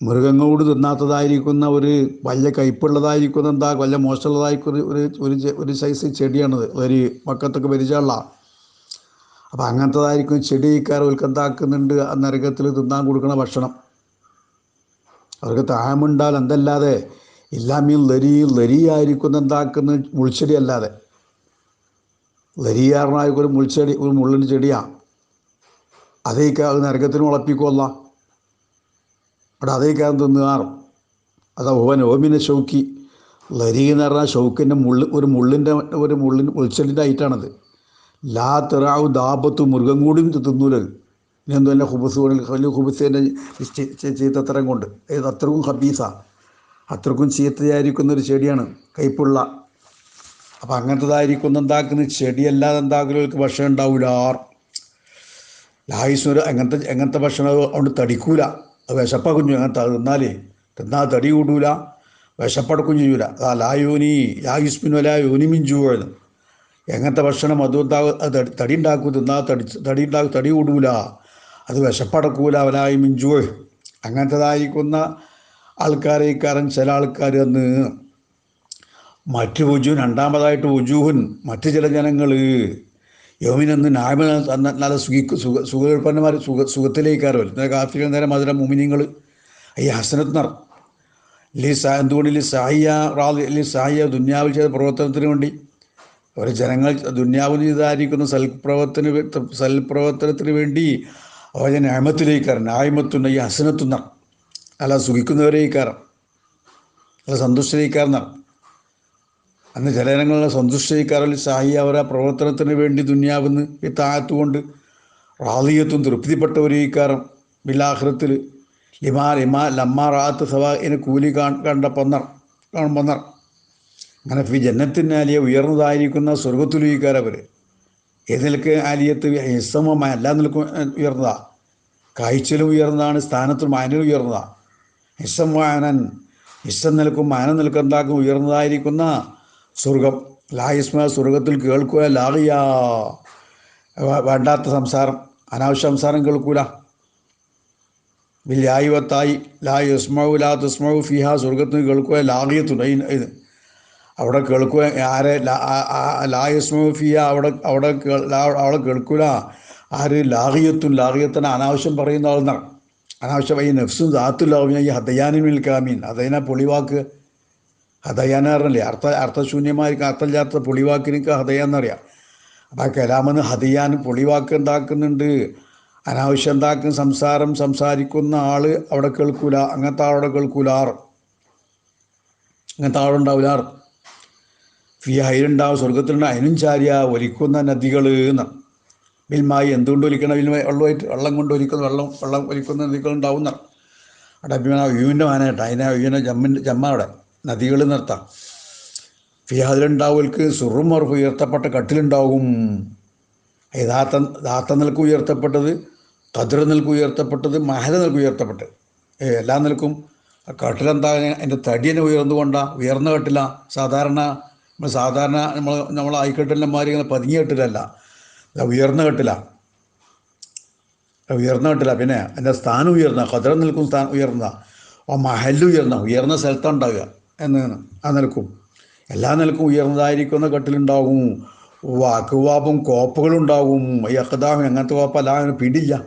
മൃഗങ്ങളോട് തിന്നാത്തതായിരിക്കുന്ന ഒരു വലിയ കയ്പുള്ളതായിരിക്കുന്ന എന്താ വല്ല മോശമുള്ളതായിരിക്കുന്ന ഒരു ഒരു ഒരു സൈസ് ചെടിയാണത്. ഒരു മക്കത്തൊക്കെ പരിചയമുള്ള അപ്പം അങ്ങനത്തതായിരിക്കും ചെടി കയറി എന്താക്കുന്നുണ്ട് ആ നരകത്തിൽ തിന്നാൻ കൊടുക്കുന്ന ഭക്ഷണം. അവർക്ക് താഴമുണ്ടാൽ എന്തല്ലാതെ? ഇല്ലാമീൻ ലരി ലരിയായിരിക്കുന്ന എന്താക്കുന്ന മുൾച്ചെടി അല്ലാതെ ലരിയാറിനായിരിക്കും ഒരു മുൾച്ചെടി ഒരു മുള്ളിന്റെ ചെടിയാണ് അതേക്ക് അത് നരകത്തിന് മുളപ്പിക്കുമല്ല അവിടെ അതേക്കാരം തിന്നുകാറും അത് ഓവൻ ഓമിനെ ഷൗക്കി ലരി എന്ന് പറഞ്ഞാൽ ഷൗക്കിന്റെ മുള്ള് ഒരു മുള്ളിന്റെ ഒരു മുള്ളിന്റെ മുൾച്ചെടിന്റെ ഐറ്റാണത്. ലാ തെറാവ് ദാപത്ത് മൃഗം കൂടിയും തിന്നൂലത്. എന്റെ ഹുബസ് വലിയ ഹുബസിന്റെ ചീത്തത്തരം കൊണ്ട് ഏത് അത്രക്കും ഹബീസ അത്രക്കും ചീത്തയായിരിക്കുന്ന ഒരു ചെടിയാണ് കയ്പുള്ള അപ്പം അങ്ങനത്തതായിരിക്കുന്ന എന്താക്കുന്ന ചെടിയല്ലാതെ എന്താക്കുന്നവർക്ക് ഭക്ഷണം ഉണ്ടാവില്ല ലായുസ്വര അങ്ങനത്തെ അങ്ങനത്തെ ഭക്ഷണം അതുകൊണ്ട് തടിക്കൂല. അത് വിശപ്പ കുഞ്ഞു അങ്ങനത്തെ അത് തിന്നാലേ. തിന്നാൽ തടി കൂടൂല. വിശപ്പടക്കും ചെയ്യൂല. ആ ലായോനി ലായുസ്മിനു ലാ യോനിമിൻ ജൂവെന്ന് എങ്ങനത്തെ ഭക്ഷണം അതും തടി ഉണ്ടാക്കും തിന്നാൽ തടി തടി ഉണ്ടാക്കും തടി കൂടൂല. അത് വിശപ്പടക്കൂല അവനായി മിഞ്ചു അങ്ങനത്തേതായിരിക്കുന്ന ആൾക്കാരെ ഇക്കാരൻ ചില ആൾക്കാർ അന്ന് മറ്റ് ഉജു രണ്ടാമതായിട്ട് ഉജൂഹുൻ മറ്റ് ചില ജനങ്ങൾ യോമിനന്ന് നായ്മ നല്ല സുഖിക്ക് സുഖ സുഖപന്മാർ സുഖ സുഖത്തിലേക്കാരോ കാഫികൾ നേരം മധുര മുമിനിങ്ങൾ ഈ ഹസനത്ത് നർ ലി സാ എന്തുകൊണ്ട് ലി സാഹിയ റാദി ലി സാഹിയ ദുന്യാവിൽ ചെയ്ത പ്രവർത്തനത്തിന് വേണ്ടി? അവർ ജനങ്ങൾ ദുന്യാവിൽ ചെയ്തായിരിക്കുന്ന സൽപ്രവർത്തന സൽപ്രവർത്തനത്തിന് വേണ്ടി അവർ ന്യായമത്തിലേക്കാരൻ ന്യായമത്തുന്ന ഈ ഹസനത്തുന്ന അല്ല സുഖിക്കുന്നവരേക്കാരൻ അല്ല സന്തുഷ്ടരേക്കാരനാണ് അന്ന് ചില ജനങ്ങളുടെ സന്തുഷ്ടയിക്കാരിൽ സായി അവരെ പ്രവർത്തനത്തിന് വേണ്ടി ദുന്യാവെന്ന് ഈ താഴത്തുകൊണ്ട് റാലിയത്തും തൃപ്തിപ്പെട്ടവരീക്കാരം ബിലാഹ്റത്തിൽ ലിമാ ലിമാ ലമ്മാ റാത്ത് സവാഇന് കൂലി കാൺ കണ്ട കാണും പന്നർ. അങ്ങനെ ഫി ജനത്തിനാലിയെ ഉയർന്നതായിരിക്കുന്ന സ്വർഗത്തുലീക്കാരവർ ഏതിലേക്ക് ആലിയത്ത് ഹിസ്സമ എല്ലാ നിലക്കും ഉയർന്നതാ. കാഴ്ചയിലും ഉയർന്നതാണ് സ്ഥാനത്തും മാനിലും ഉയർന്നതാ. ഹിസ്സം മാനൻ ഹിസ്സം നിലക്കും മാനം എന്താക്കും ഉയർന്നതായിരിക്കുന്ന സ്വർഗം. ലായസ്മ സ്വർഗത്തിൽ കേൾക്കുക ലാഹിയ വേണ്ടാത്ത സംസാരം അനാവശ്യ സംസാരം കേൾക്കൂല. വില്ലായുവത്തായി ലാ യസ്മൗ ലാ തുസ്മൗ ഫിഹ സ്വർഗത്തിന് കേൾക്കുക ലാഹിയത്തുണ്ട് ഇത്. അവിടെ കേൾക്കുക ആരെ ലാ- ആ- ആ- ലാ യസ്മൗ ഫിഹ അവിടെ അവിടെ അവിടെ കേൾക്കൂല. ആര് ലാഹിയത്തും ലാഹിയത്തിന് അനാവശ്യം പറയുന്ന ആളെന്നാണ് അനാവശ്യം ഈ നഫ്സും ദാത്തുല്ലാവിന ഈ ഹദയാനിൽ കാമീൻ. ഹദയന പൊളിവാക്ക്. ഹദയാന പറഞ്ഞില്ലേ? അർത്ഥ അർത്ഥശൂന്യമായ അർത്ഥമില്ലാത്ത പൊളിവാക്കിനൊക്കെ ഹദയാന്നറിയാം അപ്പം ആ കലാമെന്ന് ഹദയാൻ പൊളിവാക്ക് ഉണ്ടാക്കുന്നുണ്ട് അനാവശ്യം ഉണ്ടാക്കുന്ന സംസാരം സംസാരിക്കുന്ന ആൾ അവിടെ കേൾക്കൂല. അങ്ങനത്തെ ആളവിടെ കേൾക്കൂലാർ അങ്ങനത്തെ ആളുണ്ടാവില്ല ഫി ഹൈലുണ്ടാവും സ്വർഗത്തിലുണ്ട് അതിനും ചാരിയ ഒലിക്കുന്ന നദികൾ എന്ന് ബിൽമായി എന്തുകൊണ്ട് ഒലിക്കണം ബിൽമായി വെള്ളമായിട്ട് വെള്ളം കൊണ്ട് ഒലിക്കുന്ന വെള്ളം വെള്ളം ഒലിക്കുന്ന നദികൾ നദികളുണ്ടാവുന്ന അവിടെ അഭിമാന വ്യൂവിന്റെ മാനായിട്ട് അതിനെ വ്യൂവിനെ ജമ്മിന്റെ ജമ്മ അവിടെ നദികൾ നിർത്താം. ഫിയാദിലുണ്ടാവുകൾക്ക് സുറും മറുപ്പ് ഉയർത്തപ്പെട്ട കട്ടിലുണ്ടാവും. യഥാർത്ഥ ദാത്ത നിൽക്ക് ഉയർത്തപ്പെട്ടത് കതിർ നിൽക്ക് ഉയർത്തപ്പെട്ടത് മഹല നിൽക്ക് ഉയർത്തപ്പെട്ടത് എല്ലാ നിൽക്കും കട്ടിലെന്താ അതിന്റെ തടിയനെ ഉയർന്നുകൊണ്ടാണ് ഉയർന്ന കട്ടില സാധാരണ നമ്മൾ സാധാരണ നമ്മൾ നമ്മൾ ആയിക്കട്ടിലന്മാർ ഇങ്ങനെ പതുങ്ങിയ കെട്ടിലല്ല. ഉയർന്ന കെട്ടില. ഉയർന്ന കെട്ടില. പിന്നെ അതിന്റെ സ്ഥാനം ഉയർന്ന. കതിര നിൽക്കും സ്ഥാനം ഉയർന്ന. ആ മഹൽ ഉയർന്ന. ഉയർന്ന സ്ഥലത്താണ് ഉണ്ടാവുക. എന്ന് ആ നിൽക്കും എല്ലാ നിലക്കും ഉയർന്നതായിരിക്കുന്ന കെട്ടിലുണ്ടാകും വാക്കുവാപ്പും കോപ്പുകളുണ്ടാവും ഈ അക്കദാഹം അങ്ങനത്തെ കോപ്പല്ല പിടില്ല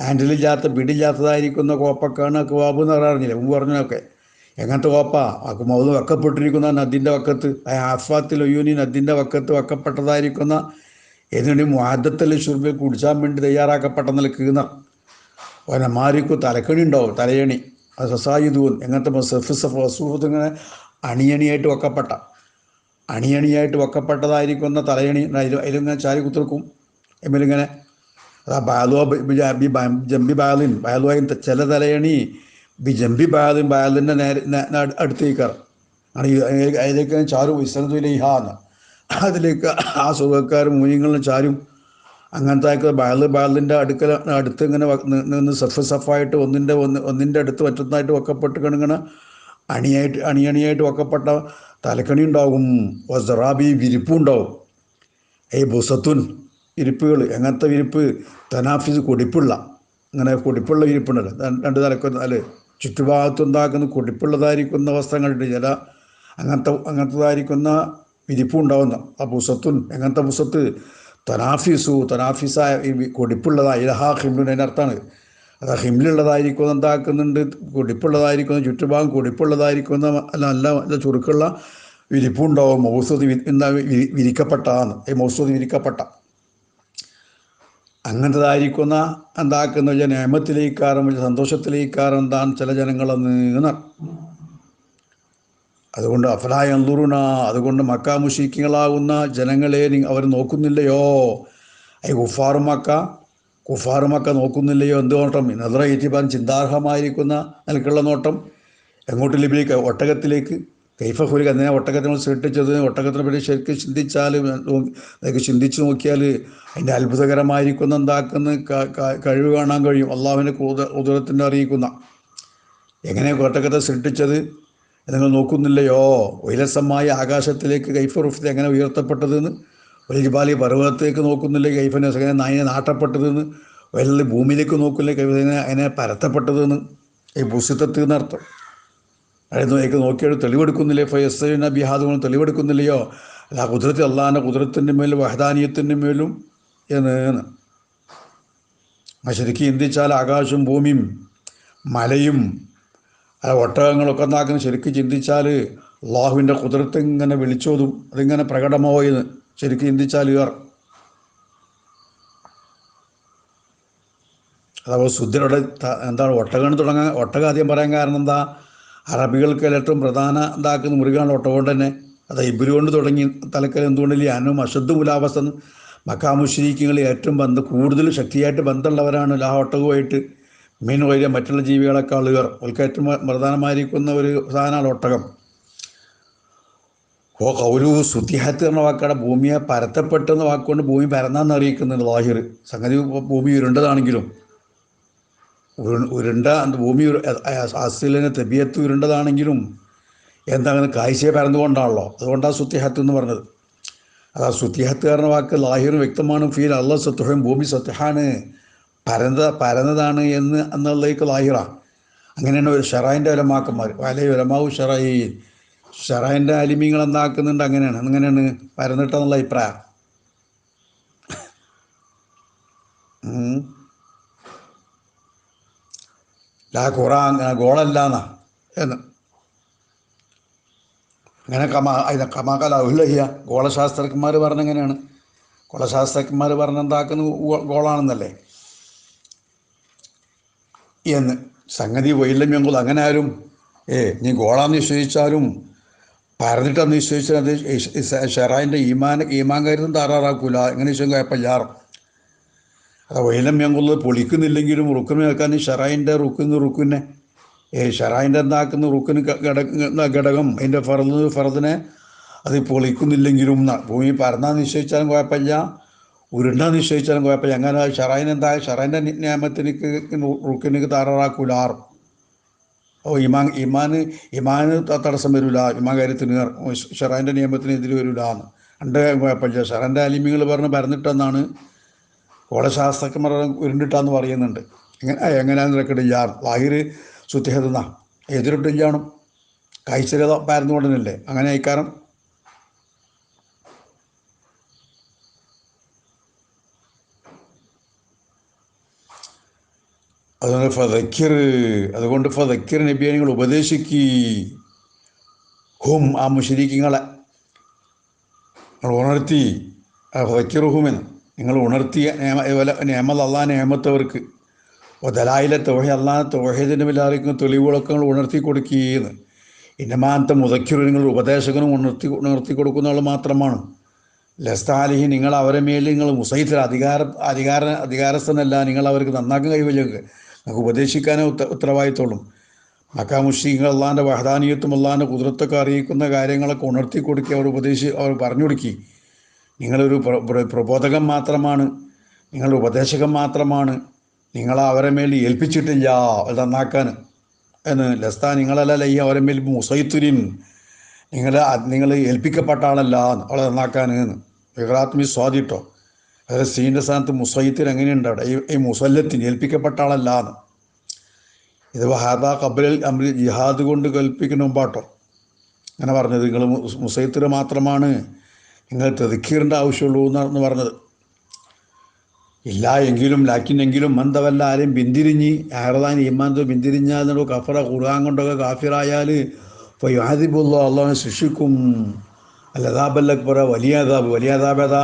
ഹാൻഡിലില്ലാത്ത പിടില്ലാത്തതായിരിക്കുന്ന കോപ്പക്കാണ് അക്വാബ് എന്ന് പറയാറില്ല മുമ്പ് പറഞ്ഞതൊക്കെ. എങ്ങനത്തെ കോപ്പ അക്കുമൗത് വെക്കപ്പെട്ടിരിക്കുന്ന നദിന്റെ വക്കത്ത് ആഫാത്തിൽ ഒയ്യൂനി നദിന്റെ വക്കത്ത് വെക്കപ്പെട്ടതായിരിക്കുന്ന എന്നിട്ട് മാദത്തിൽ ഷുർബിൽ കുടിച്ചാൻ വേണ്ടി തയ്യാറാക്കപ്പെട്ട നിലക്കുന്ന ഒനമാരിക്കു തലക്കണി ഉണ്ടാവും തലയണി. സസായുധൂൻ എങ്ങനത്തെ സഫ് സഫ് ഇങ്ങനെ അണിയണിയായിട്ട് വെക്കപ്പെട്ട. അണിയണിയായിട്ട് വെക്കപ്പെട്ടതായിരിക്കുന്ന തലയണി അതിലിങ്ങനെ ചാരി കുത്തിർക്കും. എമ്മിലിങ്ങനെ അതാ ബാലുവ ബി ജംബി ബാലിൻ ബാലുവായി ചില തലയണി ബി ജംബി ബാലിൻ ബാലിന്റെ നേരെ അടുത്തേക്കാറ് ആണ് അതിലേക്ക് ചാരും ചാരും വിശ്രമത്തിലേഹാന്ന് അതിലേക്ക് ആ സുഖക്കാരും മൂല്യങ്ങളും ചാരും അങ്ങനത്തെ ബാൽ ബാലിന്റെ അടുക്കൽ അടുത്ത് ഇങ്ങനെ നിന്ന് സഫ് സഫായിട്ട് ഒന്നിന്റെ ഒന്ന് ഒന്നിന്റെ അടുത്ത് മറ്റൊന്നായിട്ട് വെക്കപ്പെട്ട് കിണങ്ങണ അണിയായിട്ട് അണിയണിയായിട്ട് വെക്കപ്പെട്ട തലക്കണി ഉണ്ടാകും വസറാബി വിരിപ്പും ഉണ്ടാവും. ഏ ബുസത്തുൻ വിരിപ്പുകൾ എങ്ങനത്തെ വിരിപ്പ്? തനാഫിസ് കൊടിപ്പുള്ള. അങ്ങനെ കൊടിപ്പുള്ള വിരിപ്പുണ്ടല്ലോ. രണ്ട് തലക്കൊന്നാൽ ചുറ്റുഭാഗത്തുണ്ടാക്കുന്ന കുടിപ്പുള്ളതായിരിക്കുന്ന വസ്ത്രങ്ങളുണ്ട് ചില അങ്ങനത്തെ അങ്ങനത്തതായിരിക്കുന്ന വിരിപ്പും ഉണ്ടാവുന്ന ആ പുസത്തുൻ എങ്ങനത്തെ പുസത്ത്? തനാഫിസു തനാഫിസായ കൊടിപ്പുള്ളതായ ഇലഹാ ഹിംലുൻ അതിനർത്ഥമാണ് അത് ഹിംലുള്ളതായിരിക്കും എന്താക്കുന്നുണ്ട്? കൊടിപ്പുള്ളതായിരിക്കുന്ന ചുറ്റുഭാഗം കൊടിപ്പുള്ളതായിരിക്കുന്ന അല്ല നല്ല നല്ല ചുരുക്കുള്ള വിരിപ്പുണ്ടാവും. മൗസൂദ് എന്താ ഈ മൗസൂദ് വിരിക്കപ്പെട്ട. അങ്ങനത്തതായിരിക്കുന്ന എന്താക്കുന്ന വെച്ചാൽ വലിയ സന്തോഷത്തിലേക്കാറും എന്താണ് ചില ജനങ്ങളെന്ന് നീങ്ങുന്ന അതുകൊണ്ട് അഫലായ അന്തുറുണ അതുകൊണ്ട് മക്ക മുഷീക്കിങ്ങളാകുന്ന ജനങ്ങളെ അവർ നോക്കുന്നില്ലയോ? ഐ കുഫാറു മക്ക. കുഫാറു മക്ക നോക്കുന്നില്ലയോ? എന്ത് നോട്ടം? ഏറ്റിപ്പാൻ ചിന്താർഹമായിരിക്കുന്ന നിലക്കുള്ള നോട്ടം. എങ്ങോട്ട് ലഭിക്കുക ഒട്ടകത്തിലേക്ക്. കൈഫ ഹുലിക അതിനെ ഒട്ടകത്തെ സൃഷ്ടിച്ചത് ഒട്ടകത്തിനെ പറ്റി ശരിക്കും ചിന്തിച്ചാൽ അതൊക്കെ ചിന്തിച്ച് നോക്കിയാൽ അതിന്റെ അത്ഭുതകരമായിരിക്കുന്ന എന്താക്കുന്ന കഴിവ് കാണാൻ കഴിയും. അള്ളാഹുവിന്റെ ഉദരത്തിന്റെ അറിയിക്കുന്ന. എങ്ങനെ ഒട്ടകത്തെ സൃഷ്ടിച്ചത്? നിങ്ങൾ നോക്കുന്നില്ലയോ? ഉയലസമായ ആകാശത്തിലേക്ക് കൈഫ റുഫ്ത് എങ്ങനെ ഉയർത്തപ്പെട്ടതെന്ന്? വലിജബാലി പർവതത്തേക്ക് നോക്കുന്നില്ല കൈഫിനെ എങ്ങനെ നായിനെ നാട്ടപ്പെട്ടതെന്ന്? വയലിൽ ഭൂമിയിലേക്ക് നോക്കില്ല കൈഫിനെ അതിനെ പരത്തപ്പെട്ടതെന്ന്? ഈ പുസ്തകത്തിൽ നിന്നർത്ഥം അതായത് നോക്കിയാൽ തെളിവെടുക്കുന്നില്ലേ? ഫയസ്സൈന ബിഹാദുകൾ തെളിവെടുക്കുന്നില്ലയോ? അല്ല കുതിരത്തിൽ അള്ളാഹിന്റെ കുതിരത്തിന്റെ മേലും വഹദാനീയത്തിന്റെ മേലും എന്ന്. ശരിക്കും ചിന്തിച്ചാൽ ആകാശവും ഭൂമിയും മലയും അല്ല ഒട്ടകങ്ങളൊക്കെ നാക്കുന്ന ശരിക്കും ചിന്തിച്ചാൽ അള്ളാഹുവിന്റെ കുതിരത്ത് ഇങ്ങനെ വിളിച്ചോതും. അതിങ്ങനെ പ്രകടമാവുമെന്ന് ശരിക്കും ചിന്തിച്ചാൽ ഇവർ അതാ ശുദ്ധരുടെ എന്താണ് ഒട്ടകം തുടങ്ങാൻ ഒട്ടകം ആദ്യം പറയാൻ കാരണം എന്താ? അറബികൾക്ക് ഏറ്റവും പ്രധാന ഇതാക്കുന്ന മൃഗമാണ് ഒട്ടകം കൊണ്ട് തന്നെ. അത് ഇബിരി കൊണ്ട് തുടങ്ങി. തലക്കൽ എന്തുകൊണ്ടില്ല അന്നും അശുദ്ധ മുലാവസ്ഥ മക്കാമുശ്രീക്കുകൾ ഏറ്റവും ബന്ധം കൂടുതൽ ശക്തിയായിട്ട് ബന്ധമുള്ളവരാണ് ലാ ഒട്ടകവുമായിട്ട്. മീൻ വൈദ്യ മറ്റുള്ള ജീവികളെക്കാൾ ഇവർ ഏറ്റവും പ്രധാനമായിരിക്കുന്ന ഒരു സാധനമാണ് ഒട്ടകം. ഓ ഒരു സുത്തിഹത്ത് എന്ന വാക്കാണ് ഭൂമിയെ പരത്തപ്പെട്ടെന്ന വാക്കുകൊണ്ട് ഭൂമി പരന്നാന്ന് അറിയിക്കുന്നുണ്ട് ലാഹിർ. സംഗതി ഭൂമി ഉരുണ്ടതാണെങ്കിലും. ഉരു- ഉരുണ്ട ഭൂമി അസ്ഥിലിന് തെബിയത്ത് ഉരുണ്ടതാണെങ്കിലും എന്താണ് കാഴ്ചയെ പരന്നുകൊണ്ടാണല്ലോ. അതുകൊണ്ടാണ് സുത്യഹത്ത് എന്ന് പറഞ്ഞത്. അത് ആ സുത്യഹത്ത് കാരണം വാക്ക് ലാഹിറും വ്യക്തമാണ്. ഫീൽ അള്ള സത്യഹം ഭൂമി സത്യഹാണ് പരന്ന പരന്നതാണ് എന്ന് എന്നുള്ളേക്ക് ലാഹിറ. അങ്ങനെയാണ് ഒരു ഷെറായിന്റെ ഒലമാക്കന്മാർ വലയ ഒലമാവ് ഷെറായി ഷെറായിന്റെ അലിമീങ്ങൾ എന്താക്കുന്നുണ്ട് അങ്ങനെയാണ്. അങ്ങനെയാണ് പരന്നിട്ടെന്നുള്ള അഭിപ്രായം. ലാ ഖുറാൻ ഗോളല്ലാന്ന. എന്ന്. അങ്ങനെ കമാ അതിനെ കമാകല ഉല്ലഹിയ ഗോളശാസ്ത്രജ്ഞന്മാർ പറഞ്ഞെങ്ങനെയാണ്? ഗോളശാസ്ത്രജ്ഞന്മാർ പറഞ്ഞെന്താക്കുന്ന? ഗോളാണെന്നല്ലേ? എന്ന്. സംഗതി വൈലമ്യങ്കുൾ അങ്ങനെ ആരും ഏ നീ ഗോളാന്ന് വിശ്വസിച്ചാലും പരന്നിട്ടെന്ന് വിശ്വസിച്ചാൽ അത് ഷെറായിന്റെ ഈമാൻ ഈമാൻ കരുതും താറാറാക്കൂല എങ്ങനെ നിശ്ചയം കുഴപ്പമില്ലാറും അത് കൊള്ളത് പൊളിക്കുന്നില്ലെങ്കിലും റുക്കിന് കേൾക്കാൻ ഷെറായിന്റെ റുക്കുന്ന് റുക്കിനെ ഏ ഷെറായിന്റെ എന്താക്കുന്ന റുക്കിന് ഘടക അതിന്റെ ഫറന്ന് ഫറദിനെ അത് പൊളിക്കുന്നില്ലെങ്കിലും ന്നാ. ഭൂമി പറഞ്ഞാൽ നിശ്ചയിച്ചാലും കുഴപ്പമില്ല ഉരുണ്ടാ നിശ്ചയിച്ചാലും കുഴപ്പമില്ല. അങ്ങനെ ഷെറായിന് എന്താ ഷെറായിന്റെ നിയമത്തിന് റുക്കിന് താറാറാക്കൂല ആറും ഓ ഇമാൻ ഇമാന് ഇമാന് തടസ്സം വരില്ല ഇമാൻ കാര്യത്തിന് ഷെറാന്റെ നിയമത്തിന് എതിര് വരില്ല എന്ന്. രണ്ട് കുഴപ്പമില്ല. ഷെറാന്റെ അലിമികൾ പറഞ്ഞ് പരന്നിട്ടെന്നാണ് കോളശാസ്ത്രജ്ഞർ ഉരുണ്ടിട്ടാന്ന് പറയുന്നുണ്ട്. എങ്ങനെ എങ്ങനെയാന്ന് റെക്കഡില്ല ലാഹിർ സുത്യഹതെന്ന എതിരിട്ടില്ലാണും കഴിച്ചത് പരന്നുകൊണ്ടനല്ലേ? അങ്ങനെ അയക്കാരം അതുകൊണ്ട് ഫതക്കിർ അതുകൊണ്ട് ഫതക്കിർ നബിയെ നിങ്ങൾ ഉപദേശിക്കി. ഹും ആ മുഷരിക്കങ്ങളെ നിങ്ങൾ ഉണർത്തി ഫതക്കിറുഹുമെന്ന് നിങ്ങൾ ഉണർത്തിയ നിയമ ഇതുപോലെ നിയമത് അള്ളാഹ് നിയമത്തവർക്ക്. ദലായിലെ തോഹ അള്ളാഹ് തോഹേദിന്റെ മേലായിരിക്കുന്ന തെളിവുകളൊക്കെ നിങ്ങൾ ഉണർത്തി കൊടുക്കുകയെന്ന് ഇന്നമാനത്തെ മുതക്കിർ നിങ്ങൾ ഉപദേശകനും ഉണർത്തി ഉണർത്തി കൊടുക്കുന്ന ആൾ മാത്രമാണ്. ലസ്താലിഹി നിങ്ങൾ അവരെ മേൽ നിങ്ങൾ മുസൈത്തിൽ അധികാര അധികാര അധികാരസ്ഥനല്ല നിങ്ങൾ അവർക്ക് നന്നാക്കാൻ കഴിവില്ലെങ്കിൽ നിങ്ങൾക്ക് ഉപദേശിക്കാനേ ഉത്ത ഉത്തരവാദിത്തോളും മക്കാ മുഷീഖ് അള്ളാന്റെ വഹദാനിയത്തും അള്ളാന്റെ കുതിരത്തൊക്കെ അറിയിക്കുന്ന കാര്യങ്ങളൊക്കെ ഉണർത്തി കൊടുക്കി അവർ ഉപദേശി അവർ പറഞ്ഞു കൊടുക്കി. നിങ്ങളൊരു പ്ര- പ്ര- പ്രബോധകൻ മാത്രമാണ്. നിങ്ങൾ ഉപദേശകൻ മാത്രമാണ്. നിങ്ങൾ അവരെ മേൽ ഏൽപ്പിച്ചിട്ടില്ല. അത് നന്നാക്കാൻ. എന്ന് ലസ്ത നിങ്ങളല്ല ഈ അവരെ മേൽ മുസൈത്തുരിൻ. നിങ്ങൾ നിങ്ങൾ ഏൽപ്പിക്കപ്പെട്ട ആളല്ല. അവളെ നന്നാക്കാൻ. എന്ന് വിഹ്റാത്മി സ്വാദിട്ടോ അതായത് സീന്റെ സ്ഥാനത്ത് മുസൈത്തിൽ എങ്ങനെയുണ്ട് അവിടെ? ഈ ഈ മുസല്ലത്തിന് ഏൽപ്പിക്കപ്പെട്ട ആളല്ല. എന്ന് ഇത് വഹാദ കബലിൽ അമൃ ജിഹാദ് കൊണ്ട് കൽപ്പിക്കുന്ന മുമ്പാട്ടോ. അങ്ങനെ പറഞ്ഞത്. നിങ്ങൾ മുസൈത്തിൽ മാത്രമാണ്. നിങ്ങൾ തെതുക്കീറിന്റെ ആവശ്യമുള്ളൂ എന്നാണ് പറഞ്ഞത്. ഇല്ല എങ്കിലും ലാക്കിനെങ്കിലും ആരെയും പിന്തിരിഞ്ഞ് ആരതാൻ ഇമാന്തോ പിന്തിരിഞ്ഞാൽ കഫറ കുറുകാൻ കൊണ്ടൊക്കെ കാഫിറായാൽ ഇപ്പോൾ യാദിബുള്ള അള്ളാഹെ ശിക്ഷിക്കും. അല്ല അതാബല്ല പറ വലിയ അതാബ് വലിയ അതാബ് ഏതാ?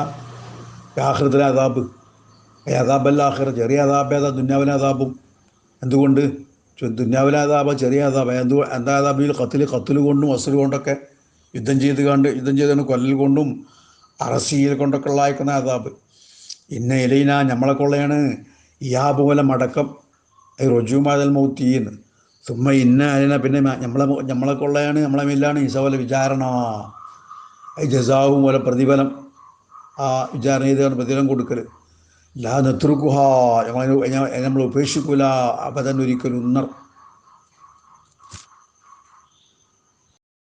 അതാബ് അതാബല്ല ആഹ്റ ചെറിയ അതാബ് ഏതാ? ദുന്യാവിലെ അതാബും എന്തുകൊണ്ട്? ദുന്യാവിലെ അതാബ ചെറിയ അതാബ് എന്ത് എന്താ അതാബിൽ കത്തിൽ കത്തിൽ കൊണ്ടും വസൽ കൊണ്ടൊക്കെ യുദ്ധം ചെയ്ത് കണ്ട് യുദ്ധം ചെയ്തുകൊണ്ട് കൊല്ലൽ കൊണ്ടും അറസിയിൽ കൊണ്ടൊക്കെ അയക്കുന്ന അതാബ് ഇന്ന ഇലയിന നമ്മളെ കൊള്ളയാണ്. ഇയാ പോലെ മടക്കം. റുജുമാതൽ മൗത്തീന്ന്. സുമ്മ ഇന്ന അലിന പിന്നെ നമ്മളെ നമ്മളെ കൊള്ളയാണ് നമ്മളെ മേലാണ് പോലെ വിചാരണ. ജസാവും പോലെ പ്രതിഫലം. ആ വിചാരണ ചെയ്താണ് പ്രതിഫലം കൊടുക്കൽ ലാ നെത്രുക്കുഹ. നമ്മൾ നമ്മൾ ഉപേക്ഷിക്കൂല. അപതൻ ഒരിക്കലും ഉന്നർ